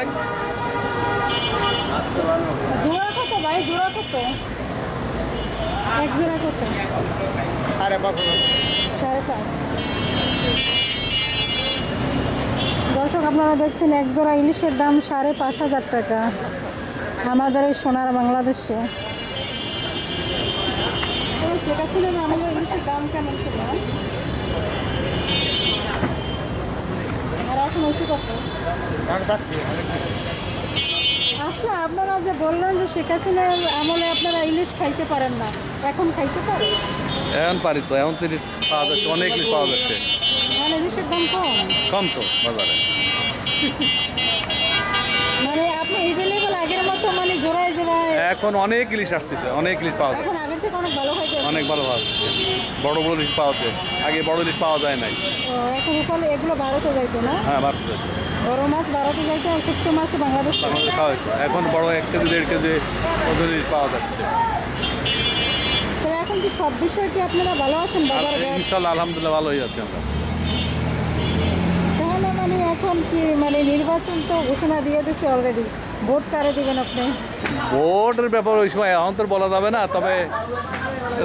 ভাই? জোড়া ভাই? জোড়া এক জোড়া সাড়ে পাঁচ। দর্শক আপনারা দেখছেন এক জোড়া ইলিশের দাম সাড়ে পাঁচ হাজার টাকা। আমাদের এই সোনার বাংলাদেশে। সেটা ছিল না আমাদের ইলিশের দাম কেমন ছিল? কত আচ্ছা আপনারা যে বললেন যে শেখ হাসিনার আমলে আপনারা ইলিশ খাইতে পারেন না এখন খাইতে পারেন? এখন পারি তো এখন তো পাওয়া যাচ্ছে অনেক ইলিশ পাওয়া যাচ্ছে। মানে ইলিশের দাম কম? কম তো বাজারে। মানে আপনি এভেলেবল আগের মতো মানে জোড়ায় জোড়ায় এখন অনেক ইলিশ আসতেছে অনেক ইলিশ পাওয়া যায় এখন আগের থেকে অনেক ভালো হয়ে অনেক ভালো যাচ্ছে বড় বড় ইলিশ পাওয়া যায়। আগে বড় ইলিশ পাওয়া যায় নাই। এখন উপরে এগুলো ভারতে যাইতো না? হ্যাঁ ভারতে বড় মাছ ভারতে যাইতো আর ছোট্ট মাছ বাংলাদেশ বাংলাদেশে খাওয়া হতো এখন বড় এক কেজি দেড় কেজি ওদের ইলিশ পাওয়া যাচ্ছে। তো এখন কি সব বিষয়ে কি আপনারা ভালো আছেন বাজার ঘাট? ইনশাল্লাহ আলহামদুলিল্লাহ ভালোই আছি আমরা। তাহলে মানে এখন কি মানে নির্বাচন তো ঘোষণা দিয়ে দিচ্ছে অলরেডি ভোট কারে দিবেন আপনি? ভোটের ব্যাপার ওই সময় এখন তো বলা যাবে না তবে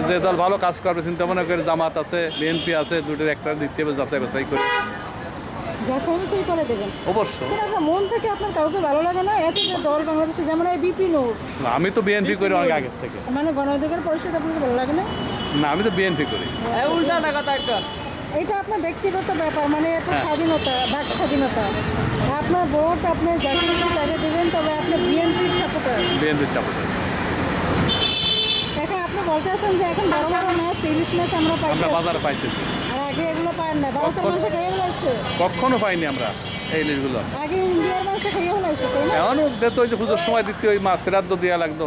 যে দল ভালো কাজ করবে চিন্তা মনে করে জামাত আছে বিএনপি আছে দুটোর একটা দিতে হবে যাচাই বাছাই করে। যাচাই বাছাই করে দেবেন? অবশ্য আপনার মন থেকে আপনার কাউকে ভালো লাগে না? এত যে দল বাংলাদেশে যেমন এই বিপি নোট আমি তো বিএনপি করি অনেক আগের থেকে। মানে গণ অধিকার পরিষদ আপনাকে ভালো লাগে না? না আমি তো বিএনপি করি। উল্টা টাকা একটা। এটা আপনার ব্যক্তিগত ব্যাপার মানে একটা হ্যাঁ। স্বাধীনতা বাক স্বাধীনতা। আপনার ভোট আপনি যাকে তাকে দেবেন তবে আপনি বিএনপির সাপোর্টার বিএনপির সাপোর্টার এখন আপনি বলতে আছেন যে এখন বড় বড় মাছ ইলিশ মাছ আমরা পাই আমরা বাজারে পাইতেছি। আর আগে এগুলো পাই না ভারতের মানুষ খেয়ে ফেলাইছে। কখনো পাইনি আমরা এই ইলিশগুলো আগে ইন্ডিয়ার মানুষ খেয়ে ফেলাইছে তাই না? এমন দিত ওই যে পুজোর সময় দিতে ওই মাছ রাত দেওয়া লাগতো।